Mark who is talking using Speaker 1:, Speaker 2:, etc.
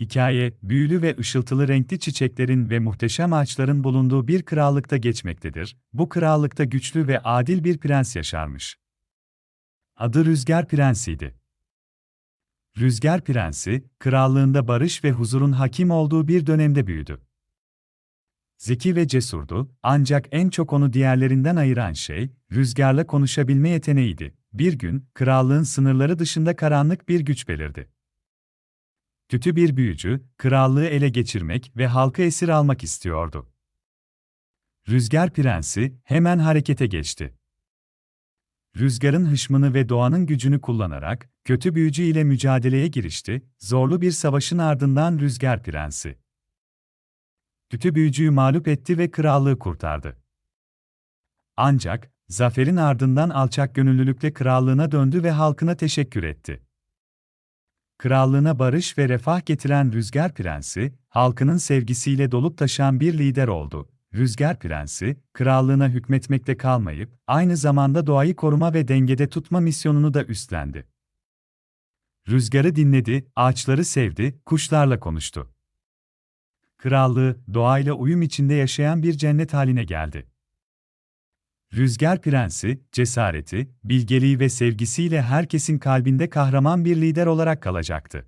Speaker 1: Hikaye, büyülü ve ışıltılı renkli çiçeklerin ve muhteşem ağaçların bulunduğu bir krallıkta geçmektedir. Bu krallıkta güçlü ve adil bir prens yaşarmış. Adı Rüzgar Prensi'ydi. Rüzgar Prensi, krallığında barış ve huzurun hakim olduğu bir dönemde büyüdü. Zeki ve cesurdu, ancak en çok onu diğerlerinden ayıran şey, rüzgarla konuşabilme yeteneğiydi. Bir gün, krallığın sınırları dışında karanlık bir güç belirdi. Kötü bir büyücü, krallığı ele geçirmek ve halkı esir almak istiyordu. Rüzgar Prensi hemen harekete geçti. Rüzgarın hışmını ve doğanın gücünü kullanarak kötü büyücü ile mücadeleye girişti. Zorlu bir savaşın ardından Rüzgar Prensi kötü büyücüyü mağlup etti ve krallığı kurtardı. Ancak zaferin ardından alçak gönüllülükle krallığına döndü ve halkına teşekkür etti. Krallığına barış ve refah getiren Rüzgar Prensi, halkının sevgisiyle dolup taşan bir lider oldu. Rüzgar Prensi, krallığına hükmetmekte kalmayıp, aynı zamanda doğayı koruma ve dengede tutma misyonunu da üstlendi. Rüzgarı dinledi, ağaçları sevdi, kuşlarla konuştu. Krallığı, doğayla uyum içinde yaşayan bir cennet haline geldi. Rüzgar Prensi, cesareti, bilgeliği ve sevgisiyle herkesin kalbinde kahraman bir lider olarak kalacaktı.